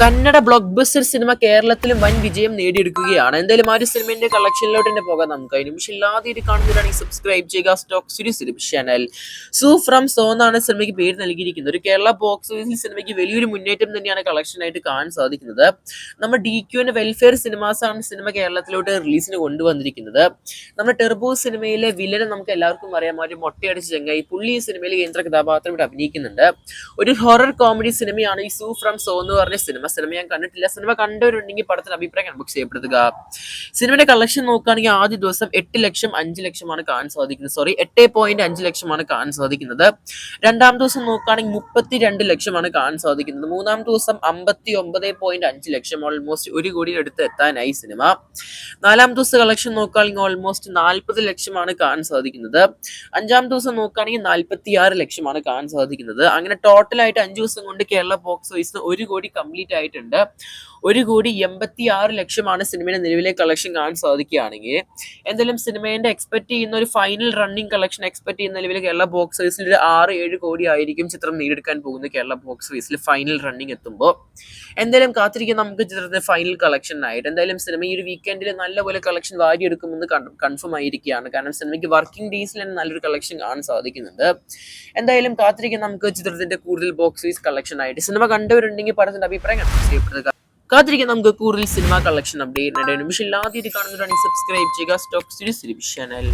Kannada block buster cinema കേരളത്തിലും വൻ വിജയം നേടിയെടുക്കുകയാണ്. എന്തായാലും ആ ഒരു സിനിമയുടെ കളക്ഷനിലോട്ട് തന്നെ പോകാം നമുക്ക്. അതിന് പക്ഷേ ഇല്ലാതെ കാണുന്നവരാണെങ്കിൽ സബ്സ്ക്രൈബ് ചെയ്യുക. Stock cinema channel Su from So എന്നാണ് സിനിമയ്ക്ക് പേര് നൽകിയിരിക്കുന്നത്. ഒരു കേരള ബോക്സ് ഓഫീസിൽ സിനിമയ്ക്ക് വലിയൊരു മുന്നേറ്റം തന്നെയാണ് കളക്ഷനായിട്ട് കാണാൻ സാധിക്കുന്നത്. നമ്മൾ ഡി ക്യുവിന്റെ വെൽഫെയർ സിനിമാസ് ആണ് സിനിമ കേരളത്തിലോട്ട് റിലീസിന് കൊണ്ടുവന്നിരിക്കുന്നത്. നമ്മുടെ ടെർബോ സിനിമയിലെ വില്ലനെ നമുക്ക് എല്ലാവർക്കും അറിയാം. ഒരു മൊട്ടയടിച്ച് ചെങ്ങായി പുള്ളി ഈ സിനിമയിൽ കേന്ദ്ര കഥാപാത്രം ഇവിടെ അഭിനയിക്കുന്നുണ്ട്. ഒരു ഹൊറർ കോമഡി സിനിമയാണ് ഈ സൂ ഫ്രം സോ എന്ന് പറഞ്ഞ സിനിമ സിനിമ ഞാൻ കണ്ടിട്ടില്ല. സിനിമ കണ്ടവരുണ്ടെങ്കിൽ പടത്തിന് അഭിപ്രായം നമുക്ക് ചെയ്യപ്പെടുത്തുക. സിനിമയുടെ കളക്ഷൻ നോക്കുകയാണെങ്കിൽ ആദ്യ ദിവസം എട്ട് ലക്ഷം അഞ്ച് ലക്ഷമാണ് കാണാൻ സാധിക്കുന്നത്. സോറി എട്ട് പോയിന്റ് അഞ്ച് ലക്ഷമാണ് കാണാൻ സാധിക്കുന്നത്. രണ്ടാം ദിവസം നോക്കുകയാണെങ്കിൽ മുപ്പത്തി രണ്ട് ലക്ഷമാണ് കാണാൻ സാധിക്കുന്നത്. മൂന്നാം ദിവസം അമ്പത്തി ഒമ്പത് പോയിന്റ് അഞ്ച് ലക്ഷം ഓൾമോസ്റ്റ് ഒരു കോടി എടുത്ത് എത്താനായി സിനിമ. നാലാം ദിവസം കളക്ഷൻ നോക്കുകയാണെങ്കിൽ ഓൾമോസ്റ്റ് നാൽപ്പത് ലക്ഷമാണ് കാണാൻ സാധിക്കുന്നത്. അഞ്ചാം ദിവസം നോക്കുകയാണെങ്കിൽ നാൽപ്പത്തി ആറ് ലക്ഷമാണ് കാണാൻ സാധിക്കുന്നത്. അങ്ങനെ ടോട്ടലായിട്ട് അഞ്ച് ദിവസം കൊണ്ട് കേരള ബോക്സ് ഓഫീസിന് ഒരു കോടി കംപ്ലീറ്റ് ആയിട്ടുണ്ട്. ഒരു കോടി എൺപത്തി ആറ് ലക്ഷമാണ് സിനിമയുടെ നിലവിലെ കളക്ഷൻ കാണാൻ സാധിക്കുകയാണെങ്കിൽ. എന്തായാലും സിനിമേന്റെ എക്സ്പെക്ട് ചെയ്യുന്ന ഒരു ഫൈനൽ റണ്ണിങ് കളക്ഷൻ എക്സ്പെക്ട് ചെയ്യുന്ന നിലവിൽ കേരള ബോക്സ് ഓഫീസിൽ ഒരു ആറ് ഏഴ് കോടി ആയിരിക്കും ചിത്രം നേടിയെടുക്കാൻ പോകുന്നത് കേരള ബോക്സ് ഓഫീസിൽ ഫൈനൽ റണ്ണിങ് എത്തുമ്പോൾ എന്തായാലും കാത്തിരിക്കും നമുക്ക് ചിത്രത്തിന്റെ ഫൈനൽ കളക്ഷനായിട്ട് എന്തായാലും സിനിമ ഈ ഒരു വീക്കെൻഡിൽ നല്ലപോലെ കളക്ഷൻ വാരിയെടുക്കുമെന്ന് കൺഫേം ആയിരിക്കുകയാണ്. കാരണം സിനിമയ്ക്ക് വർക്കിംഗ് ഡേയ്സിൽ തന്നെ നല്ലൊരു കളക്ഷൻ കാണാൻ സാധിക്കുന്നുണ്ട്. എന്തായാലും കാത്തിരിക്കും നമുക്ക് ചിത്രത്തിന്റെ കൂടുതൽ ബോക്സ് ഓഫീസ് കളക്ഷൻ ആയിട്ട്. സിനിമ കണ്ടവരുണ്ടെങ്കിൽ പറഞ്ഞിട്ട് അഭിപ്രായം കാത്തിരിക്കാം. നമുക്ക് കൂടുതൽ സിനിമ കളക്ഷൻ അപ്ഡേറ്റ് നിമിഷം ഇല്ലാതെ കാണുന്നവരാണെങ്കിൽ സബ്സ്ക്രൈബ് ചെയ്യുക. Stock series channel